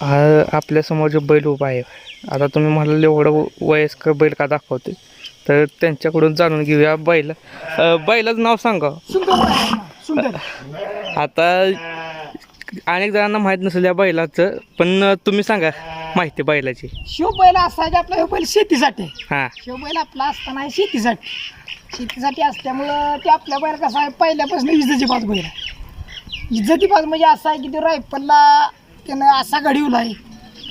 हा आपल्यासमोर जो बैल उभा आहे आता तुम्ही म्हणाल एवढं वयस्कर बैल का दाखवते तर त्यांच्याकडून जाणून घेऊया बैल. बैलाचं नाव सांगा. आता अनेक जणांना माहीत नसेल या बैलाचं पण तुम्ही सांगा माहिती बैलाची. शिव बैल असा आहे की आपला बैल शेतीसाठी. हां. शिव बैल आपला असताना आहे शेतीसाठी. शेतीसाठी असल्यामुळं ते आपल्या बैल कसा आहे पहिल्यापासून इज्जती बाज बैल आहे. इज्जती बाज म्हणजे असा आहे की तो रायफलला त्यानं असा घडीवला आहे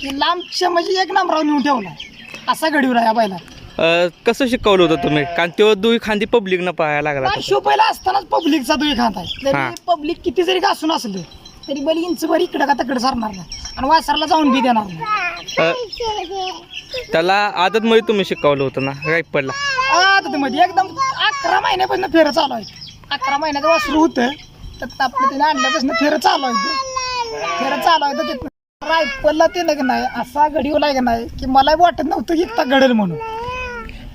की लांबच्या म्हणजे एक नंबरावर नेऊन ठेवला. आहे असा घडीवला या बैला अं, कसं शिकवलं होतं तुम्ही? कारण तो दुई खांदी पब्लिकनं पाहायला लागला होता. शिव बैल असतानाच पब्लिकचा दुई खात आहे. हा. तरी पब्लिक किती जरी घासून असलं तरी बैल इंचभर इकडं का तिकडे सरणार नाही. आणि वासराला जाऊन बी देणार नाही. अं, त्याला आदतमध्ये तुम्ही शिकवलं होतं ना रायपडला आता ते मध्ये एकदम अकरा महिन्यापासून फेरं चालू आहे. अकरा महिन्याचं वासरू होतं तर आपलं तिने आणल्यापासून फेरं चालू आहे. फेरं चालू आहे तर तिथं रायफलला ते लग्न नाही असा घडीवला का नाही की मला वाटत नव्हतं की इतका घडेल म्हणून.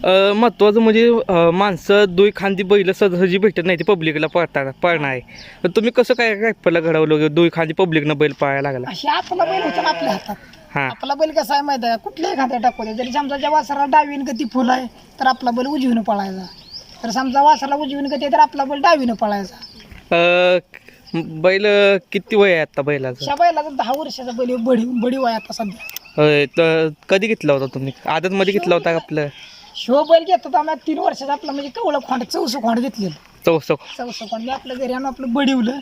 अ, महत्त्वाचं म्हणजे अ, माणसं दुई खांदी बैल सहजी भेटत नाही ते पब्लिकला पळताना पळणार आहे. तुम्ही कसं काय रायफलला घडवलं दुई खांदी पब्लिकनं बैल पळायला लागला? अशी आपला बैल होता ना आपल्या हातात. हां. आपला बैल कसा आहे माहिती आहे का? कुठल्याही खात्या टाकू दे जरी समजा ज्या वासराला डावीन गती फुल आहे तर आपला बैल उजवीनं पळायचा. तर समजा वासराला उजवीन गती आहे तर आपला बैल डावीनं पळायचा. अ, बैल किती वय आहे आता बैलाचं? अशा बैलाचा दहा वर्षाचा बैल आहे, बडी बडी वय आता सध्या. होय, तर कधी घेतला होता तुम्ही? आदतमध्ये घेतला होता का आपलं? शिव बैल घेतो तर आम्ही तीन वर्षाचा आपला म्हणजे कवळं खोंड चौसं खोंड घेतलेलं. चौसक चौसं खोंड. मी आपल्या घरी आणून आपलं बडिवलं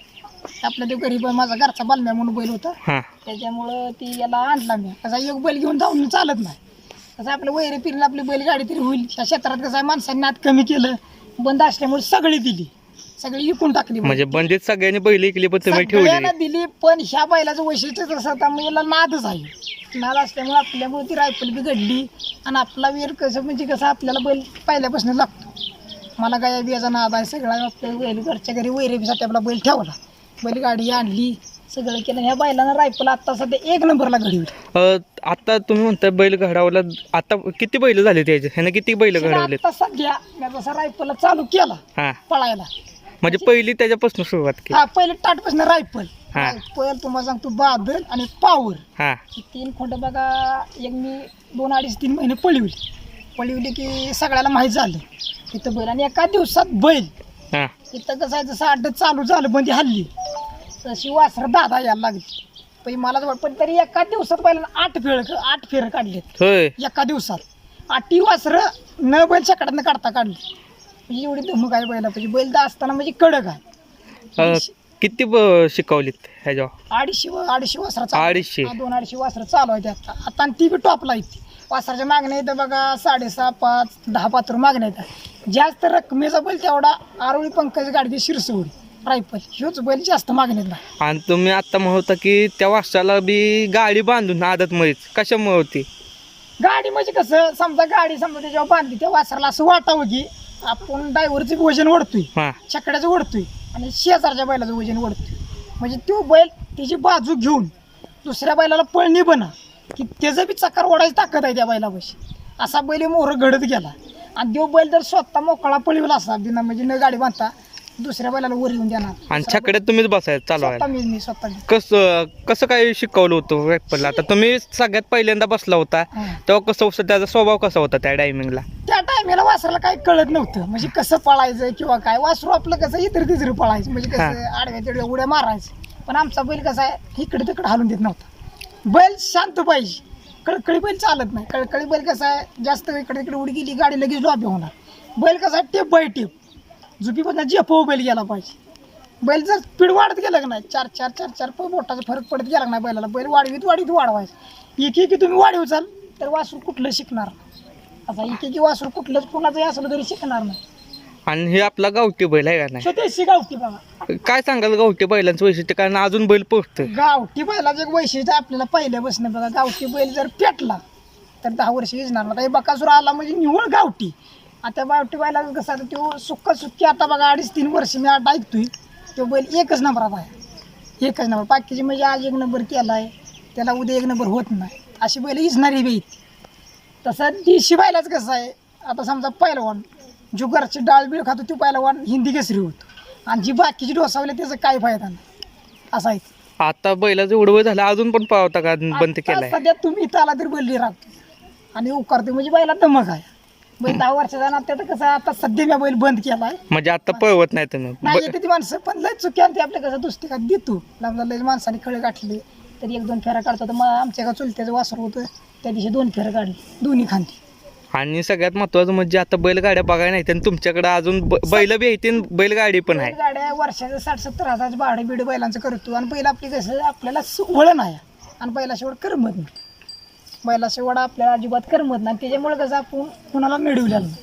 आपल्या ते गरीब माझा घरचा बालम्या म्हणून बैल होता. हां. त्याच्यामुळं ती याला आणला मी. कसा एक बैल घेऊन जाऊन चालत नाही. कसं आपलं वैरे फिरलं आपली बैलगाडी तरी होईल. या क्षेत्रात कसं आहे माणसांनी नात कमी केलं बंद असल्यामुळे सगळी दिली. सगळी विकून टाकली म्हणजे बंदीत सगळ्यांनी बैल ऐकली पण तुम्ही ठेवली सगळ्यांना दिली पण ह्या बैलाचं वैशिष्ट्य म्हणजे याला नादच आहे नाद असल्यामुळे आपल्यामुळे ती रायफल बी घडली. आणि आपला वेर कसं म्हणजे कसं आपल्याला बैल पहिल्यापासून लागतो. मला काय बियाचा नाद आहे सगळा आपल्या बैल घरच्या घरी वैरेसाठी आपला बैल ठेवला. बैल गाडी आणली सगळं केलं. ह्या बैलानं रायफल आता सध्या एक नंबरला घडवली अ, आता तुम्ही म्हणताय बैल घडवला. आता किती बैल झाले त्याचे? ह्यानं किती बैल घडवलेत? आता सध्या मी जसा रायफलला चालू केला हां. पळायला म्हणजे पहिली त्याच्यापासून सुरुवात केली. हा पहिले टाटपासून रायफल. हा. रायफल तुम्हाला सांगतो बादल आणि पावर. हां. ही तीन खोंड बघा एक मी दोन अडीच तीन महिने पळवली. पळवली की सगळ्याला माहीत झालं. इथं बैल आणि एका दिवसात बैल. हां. इथं कसं आहे जसं अड्डत चालू झालं बंदी हल्ली. तशी वासर दादा यायला लागली. पण मला जवळ पण तरी एका दिवसात पहिल्यांदा आठ फेळ आठ फेर काढलेत. होय. एका दिवसात. आठी वासरं न बैल चकड्यानं काढता काढली. म्हणजे एवढी धमक आहे बैला पाहिजे? बैल दा असताना म्हणजे कडक आहे. अ, किती ब- शिकवलीत ह्याच्यावर? अडीचशे व- अडीचशे वासरा चालू अडीचशे. हा, दोन अडीचशे वासरं चालू आहे आता. आता आणि ती बी टॉपला येते वासराच्या मागण्या येतं बघा साडेसहा पाच दहा पात्र मागण्या येतात जास्त रकमेचा बैल तेवढा आरोळी पंकज गाडगे शिरसवडी रायफल ह्योच बैल जास्त मागण्यात नाही आणि तुम्ही आता म्हणता की त्या वासाला बी गाडी बांधून आदतमध्येच कशामुळे होती? गाडी म्हणजे कसं समजा गाडी समजा त्याच्यावर बांधली त्या वासराला असं वाटावं की आपण ड्रायव्हरचं वजन ओढतोय हां. छकड्याचं ओढतोय आणि शेजारच्या बैलाचं वजन ओढतोय म्हणजे तो बैल त्याची बाजू घेऊन दुसऱ्या बैलाला पळणी बना की त्याचं बी चकार ओढायची ताकद आहे त्या बैलापाशी. असा बैल मोहर घडत गेला. आणि तो बैल जर स्वतः मोकळा पळवला असा बिना म्हणजे न गाडी बांधता दुसऱ्या बैलाला वर येऊन देणार. आणि छकड्यात तुम्हीच बसायचं चालवायला स्वतः मी मी स्वतः मी. कसं कसं काय शिकवलं होतं रॅपलला आता तुम्ही सगळ्यात पहिल्यांदा बसला होता हा. तेव्हा कसं होतं त्याचा स्वभाव कसा होता त्या टायमिंगला त्या टायमेला वासराला काही कळत नव्हतं. म्हणजे कसं पळायचं किंवा काय? वासरू आपलं कसं इतर तिसरं पळायचं. म्हणजे कसं आडव्या तिडव्या उड्या मारायचं. पण आमचा बैल कसा आहे? इकडे तिकडे हालून देत नव्हता. बैल शांत पाहिजे. कळकळी बैल चालत नाही. कळकळी बैल कसा आहे? जास्त इकडे तिकडे उडी गेली गाडी लगेच लॉबी होणार. बैल कसा आहे? Tape bye tape. झुपीपासून झेपव बैल गेला पाहिजे. बैल जर स्पीड वाढत गेलं का नाही? चार चार चार चार बोटाचा फरक पडत गेला नाही बैलाला? बैल वाढवीत वाढवीत वाढवायचं. एक एक तुम्ही वाढीव चाल तर वासरू कुठलं शिकणार. आता एक एक वासरू कुठलंच कुणाचंही असलं तरी शिकणार नाही. आणि हे आपला गावठी बैल आहे का स्वतःशी गावठी बघा नाही काय सांगाल गावठी बैलांचं वैशिष्ट्य? कारण अजून बैल पोहतं गावठी बैलाचं एक वैशिष्ट्य आपल्याला पहिल्या बसणं बघा गावठी बैल जर पेटला तर दहा वर्ष विजणार ना आता हे बकासूर आला म्हणजे निवळ गावठी. आता गावठी बैलाचं कसं आता तो सुक्का सुक्की आता बघा अडीच तीन वर्ष मी आता ऐकतोय तो बैल एकच नंबरात आहे. एकच नंबर. बाकीचे म्हणजे आज एक नंबर केला आहे त्याला उद्या एक नंबर होत नाही. अशी बैल इजणारी बी आहेत. तसं देशी बैलाच कसं आहे आता समजा पहिलवान जो घरची डाळ बीळ खातो तो पहिलवान हिंदी केसरी होतो. आणि जी बाकीची डोसावले त्याचा काय फायदा नाही. असा आहे. आता बैलाचं एवढं वय झालं अजून पण पावता का बंद आता केलाय. सध्या तुम्ही इथं आला तरी बैल राहतो. आणि उकारते म्हणजे बैला दमक आहे. बैल दहा वर्षाचा ना त्यात कसं आता सध्या मी बैल बंद केलाय. म्हणजे आता पळवत नाही तुम्ही. नाही ब- येते ती माणसं पण लय चुकी आणि ते आपल्या कसं दुसरीकडे देतो. लांब लय माणसाने खळे गाठले तरी एक दोन फेऱ्या काढतो. तर मग आमच्या का चुलत्याचं वासर होतं. त्या दिवशी दोन फेऱ्या काढले. दोन्ही खांदी. आणि सगळ्यात महत्वाचं म्हणजे आता बैलगाड्या बघायला नाही आणि तुमच्याकडे अजून ब- बैल बी येते आणि बैलगाडी पण आहे. गाड्या वर्षाचं साठ सत्तर हजाराचं भाडं बिडं बैलांचं करतो. आणि बैल आपली कसं आपल्याला स- वळण आहे आणि बैला शेवट करमत नाही. बैला शेवट आपल्याला अजिबात करमत नाही. त्याच्यामुळे कसं आपण कुणाला मिळवलेलं नाही.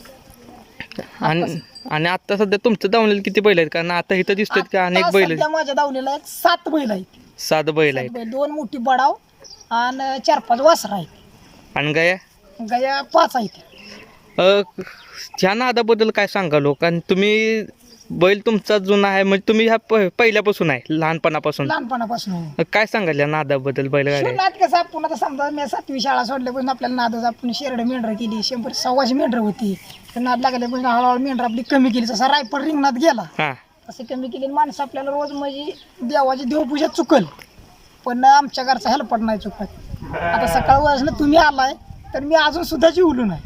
आणि आणि आता सध्या तुमचं धावलेलं किती बैल आहेत? कारण आता इथं दिसतात की अनेक आता बैल सध्या माझ्या दावलेला एक सात बैल आहेत. सात बैल आहेत. बैल. दोन मोठी बडाव आणि चार पाच वासर आहेत. आणि गाया? गया पाच आहेत. अ, ह्या नादाबद्दल काय सांगा लोक आणि तुम्ही बैल तुमचा जुना आहे म्हणजे तुम्ही ह्या प- पहिल्यापासून आहे लहानपणापासून. लहानपणापासून काय सांगाल या नादाबद्दल बैलगाड्या? नाद कसं आपण आता समजा मी सातवी शाळा सोडल्यापासून आपल्याला नादच आपण शेरड मेंढर केली शंभर सव्वाशे मेंढर होती. तर नाद लागल्यापासून हळूहळू मेंढर आपली कमी केली. जसा रायपड रिंगणात गेला हां. तसे कमी केली आणि माणसं आपल्याला रोज म्हणजे देवाची देवपूजा चुकल. पण आमच्या घरचा हेल्पट नाही चुकत. आता सकाळ वाजलं तुम्ही आलाय तर मी अजून सुद्धा जिवलो नाही.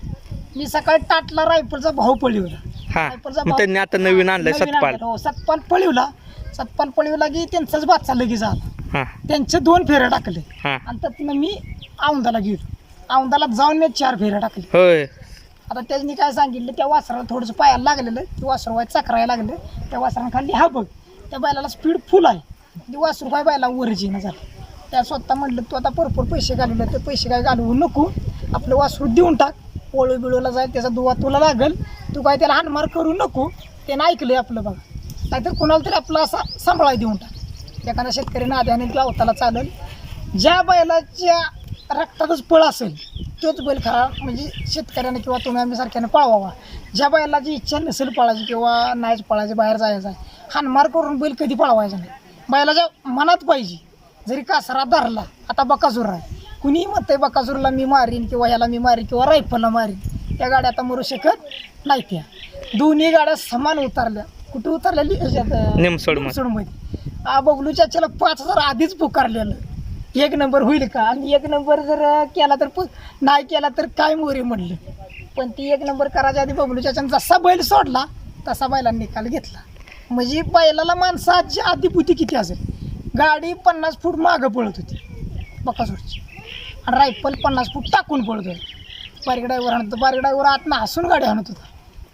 मी सकाळी टाटला रायफलचा भाऊ पळवला. हां रायफलचा मग भाऊ- त्यांनी आता नवीन आणलंय नवीन सतपाल. हो सतपाल पळवला. सतपाल पळवला की त्यांचाच बादचा लगेच आला. हां. त्यांचे दोन फेऱ्या टाकले. हां. आणि त्यातनं मी औंदाला गेलो. औंदाला जाऊन मी चार फेऱ्या टाकले. होय. आता त्यांनी काय सांगितलं त्या वासराला थोडंसं पायाला लागलेलं ते वासरू वाय चक्रायला लागलं. त्या वासरानं खाल्ली हा बघ त्या बैलाला स्पीड फुल आहे. ती वासरू काय बैला वरच येणं झालं. त्या स्वतः म्हटलं तू आता भरपूर पैसे घालवले ते पैसे काय घालवू नको. आपलं वासरू देऊन टाक. पोळू बिळूला जाईल त्याचा दुवा तुला लागल. तू काय त्याला हानमार करू नको. त्यानं ऐकलंय आपलं बघा. नाहीतर कुणाला तरी आपला असा सांभाळा देऊन टाक. एखाद्या शेतकरी नाद्याने लावताला चालेल. ज्या बैलाच्या रक्तातच पळ असेल तोच बैल खरा म्हणजे शेतकऱ्याने किंवा तुम्ही आम्ही सारख्याने पळवावा ज्या बैलाची इच्छा नसेल पळायची किंवा नाहीच पळायची बाहेर जायचं आहे हानमार करून बैल कधी पळवायचा नाही. बैलाच्या मनात पाहिजे. जरी कासरा धरला आता बकासूर आहे. कुणीही म्हणतंय बकासूरला मी मारीन किंवा ह्याला मी मारीन किंवा रायफलला मारीन त्या गाड्या आता मरू शकत नाही त्या दोन्ही गाड्या समान उतरल्या. कुठं उतरलेली? निमसोडमध्ये. निमसोडमध्ये. आ बबलू चाच्याला पाच हजार आधीच पुकारलेलं. एक नंबर होईल का? आणि एक नंबर जर केला तर नाही केला तर काय मोरे म्हणलं? पण ती एक नंबर करायच्या आधी बबलू चाच्यानं जसा बैल सोडला तसा बैलांनी निकाल घेतला. म्हणजे बैलाला माणसाची आधीपुती किती असेल? गाडी पन्नास फूट मागं पळत होती. बकासूरची. आणि रायफल पन्नास फूट टाकून पळत होती. बारीक ड्रायव्हर आणत बारीक ड्रायव्हर आतनं हसून गाडी आणत होता.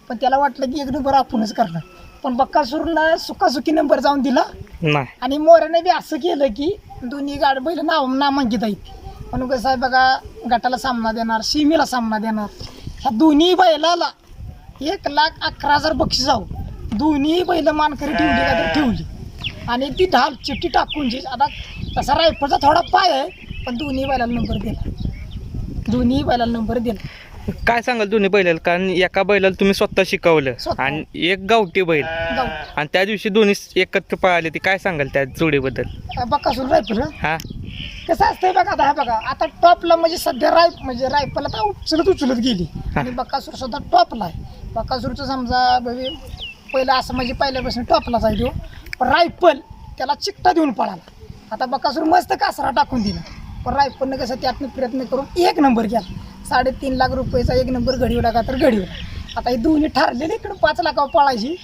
पण त्याला वाटलं की एक नंबर आपणच करणार. पण बक्कासूरनं सुखासुखी नंबर जाऊन दिला. नाही. आणि मोऱ्याने बी असं केलं की दोन्ही गाडी बैल नाव नामांकित आहेत. म्हणून कसं आहे बघा गटाला सामना देणार सीमेला सामना देणार. ह्या दोन्ही बैलाला एक लाख अकरा हजार बक्षीस जाऊ दोन्ही बैल मानकरी ठेवली का तर ठेवली. आणि ती ढाल चिठ्ठी टाकून जी आता तसा रायफलचा थोडा पाय आहे पण दोन्ही बैलाला नंबर दिला. दोन्ही बैलाला नंबर दिला. काय सांगाल दोन्ही बैलाला? कारण एका बैलाला तुम्ही स्वतः शिकवलं स्वतः. आणि एक गावठी बैल. जाऊ आणि त्या दिवशी दोन्ही एकत्र पळाले ते काय सांगाल त्या जोडीबद्दल? बकासूर रायफल हं? हा. कसं असतंय बघा आता हा बघा आता टॉपला म्हणजे सध्या राय म्हणजे रायफल आता उचलत उचलत गेली. आणि बकासूर सुद्धा टॉपला आहे. बकासूरचं समजा म्हणजे पहिलं असं म्हणजे पहिल्यापासून टॉपलाच आहे तो. पण रायफल त्याला चिकटा देऊन पळाला. आता बकासूर मस्त कासरा टाकून दिला. पण रायफलनं कसं त्यातनं प्रयत्न करून एक नंबर घ्या साडेतीन लाख रुपयेचा एक नंबर घडीवला का तर घडीवला आता हे दोन्ही ठरलेले इकडं पाच लाखावर पळायची.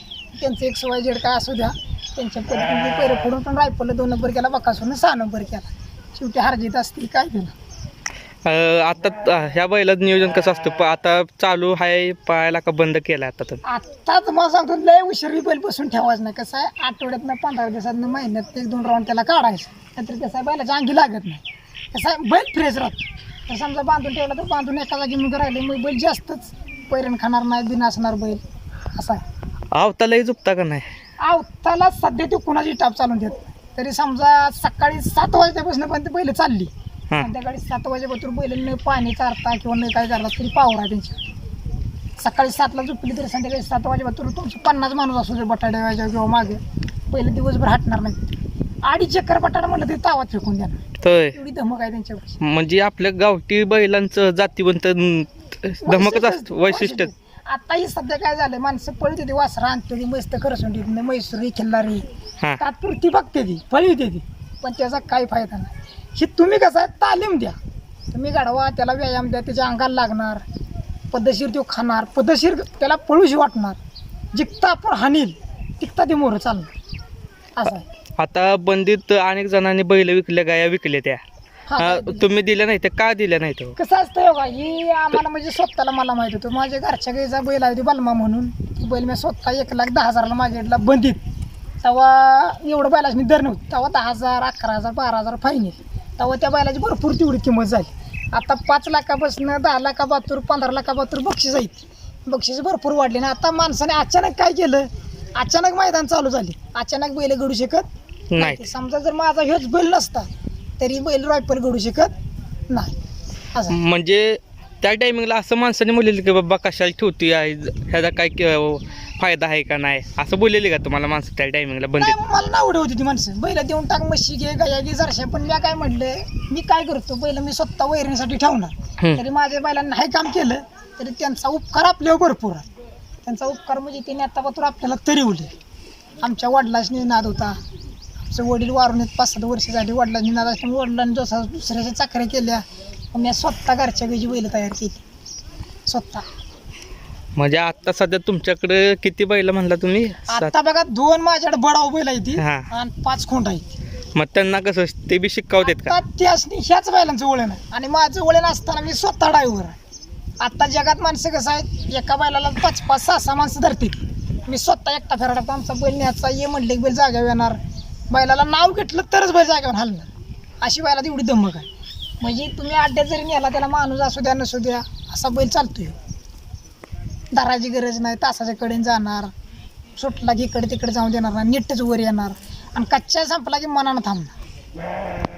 त्यांचं एक सवय जेड काय असू द्या. त्यांच्या पद्धतीने पैर फोडून पण रायफलला दोन नंबर केला बकासूरनं सहा नंबर केला. शेवटी हरजीत असतील काय? केलं आता ह्या बैलाचं नियोजन कसं असतं? प- आता चालू आहे पळायला का बंद केलं आता तर? आता तुम्हाला सांगतो लय उशिरी बैल बसून ठेवायचं नाही. कसं आहे आठवड्यातनं पंधरा दिवसातनं महिन्यात एक दोन राऊंड त्याला काढायचं. नाहीतर कसं आहे बैलाच्या अंगी लागत नाही. कसं आहे बैल फ्रेश राहतो. तर समजा बांधून ठेवला तर बांधून एका जागी मग राहिले मग बैल जास्तच पैरण खाणार नाही बिन असणार बैल. असं आहे. आवतालाही झुपता का नाही? आवताला सध्या ते कुणाची टाप चालून देत नाही. तरी समजा सकाळी सात वाजल्यापासून पण ते बैल चालली. संध्याकाळी सात वाजेपासून बैल न पाणी चारता किंवा न काय करता तरी पावर आहे त्यांची सकाळी सातला झोपली तरी संध्याकाळी सात वाजेपासून तुमची पन्नास माणूस असू दे बटाट्या वाजा किंवा मागे. पहिले दिवसभर हटणार नाही आडी चक्कर बटाटा म्हणलं तरी तावात फेकून देणार. तर एवढी धमक आहे त्यांच्यापाशी. म्हणजे आपल्या गावठी बैलांचं जातीवंत धमकच असतं वैशिष्ट्य आताही सध्या काय झालं माणसं पळत होती वासरा आणते ती मस्त करसून म्हैसूरी खिल्लारी. हां. तात्पुरती बघते ती पळी ती. पण त्याचा काही फायदा नाही. ही तुम्ही कसं आहे? तालीम द्या. तुम्ही गाढवा त्याला व्यायाम द्या त्याच्या अंगाला लागणार पद्धतशीर तो खाणार पद्धतशीर त्याला पळूशी वाटणार. जिकता आपण हानील तिकता ते मोरं चालणार. असं आहे. आता बंदीत अनेक जणांनी बैल विकल्या गाया विकल्या त्या. हा, तुम्ही दिल्या नाही त्या का दिल्या नाही तो कसं असतं बघा ही आम्हाला म्हणजे स्वतःला मला माहीत होतं. माझ्या घरच्या गाईचा बैल आहे ती बलमा म्हणून. ती बैल मी स्वतः एक लाख दहा हजारला मागितला बंदीत. तेव्हा एवढं बैलाची दर नव्हती. तेव्हा दहा हजार अकरा हजार बारा हजार फाईन तेव्हा त्या बैलाची भरपूर तेवढी किंमत झाली. आता पाच लाखापासून दहा लाखाबातूर पंधरा लाखाबातूर बक्षीस आहेत. बक्षीस भरपूर वाढले ना आता माणसाने अचानक काय केलं? अचानक मैदान चालू झाले. अचानक बैल घडू शकत नाही. समजा जर माझा ह्योच बैल नसता तरी बैल रायफल घडू शकत नाही. असं. म्हणजे त्या टायमिंगला असं माणसाने बोललेलं की बाबा कशाला ठेवती आहे ह्याचा काय फायदा आहे का नाही? असं बोललेले का तुम्हाला माणसं त्या टायमिंगला नाही बंदीत मला नावडे होती ती माणसं. बैल देऊन टाक म्हशी घे गाया घे जरशा. पण मी काय म्हटलं मी काय करतो बैल मी स्वतः वैरणीसाठी ठेवणार. तरी माझ्या बैलांना नाही काम केलं तरी त्यांचा उपकार आपल्यावर भरपूर आहे. त्यांचा उपकार म्हणजे त्यांनी आतापासून आपल्याला तरी उरले आमच्या वडिलांनी नाद होता. आमचे वडील वारून येत पाच सात वर्ष झाली वडिलांनी नाद असल्यामुळे वडिलांनी जसं दुसऱ्याच्या चाकऱ्या केल्या मग मी स्वतः घरच्या गायची बैल तयार केली. स्वतः. म्हणजे आता सध्या तुमच्याकडे किती बैल म्हणला तुम्ही? सात. आता बघा दोन माझ्याकडे बडाव बैल आहे ती हा. आणि पाच खोंड आहेत. मग त्यांना कसं ते बी शिकवतात का? आता त्यासनी ह्याच बैलांचं वळण आहे. आणि माझं वळण असताना मी स्वतः ड्रायव्हर आहे. आता जगात माणसं कसं आहेत एका बैलाला पाच पाच सहा सहा माणसं धरतील. मी स्वतः एकटा फेरा टाकतो आमचा बैल न्यायचा ये म्हटले की बैल जाग्यावर येणार. बैलाला नाव घेतलं तरच बैल जाग्यावर हलणार. अशी बैला एवढी धमक आहे. म्हणजे तुम्ही अड्ड्यात जरी नेला त्याला माणूस असू द्या नसू द्या असा बैल चालतोय. दाराची गरज नाही तासाच्या कडेन जाणार. सुटला की इकडे तिकडे जाऊन देणार नाही नीटच वर येणार. आणि कच्च्या संपला की मनानं थांबणार.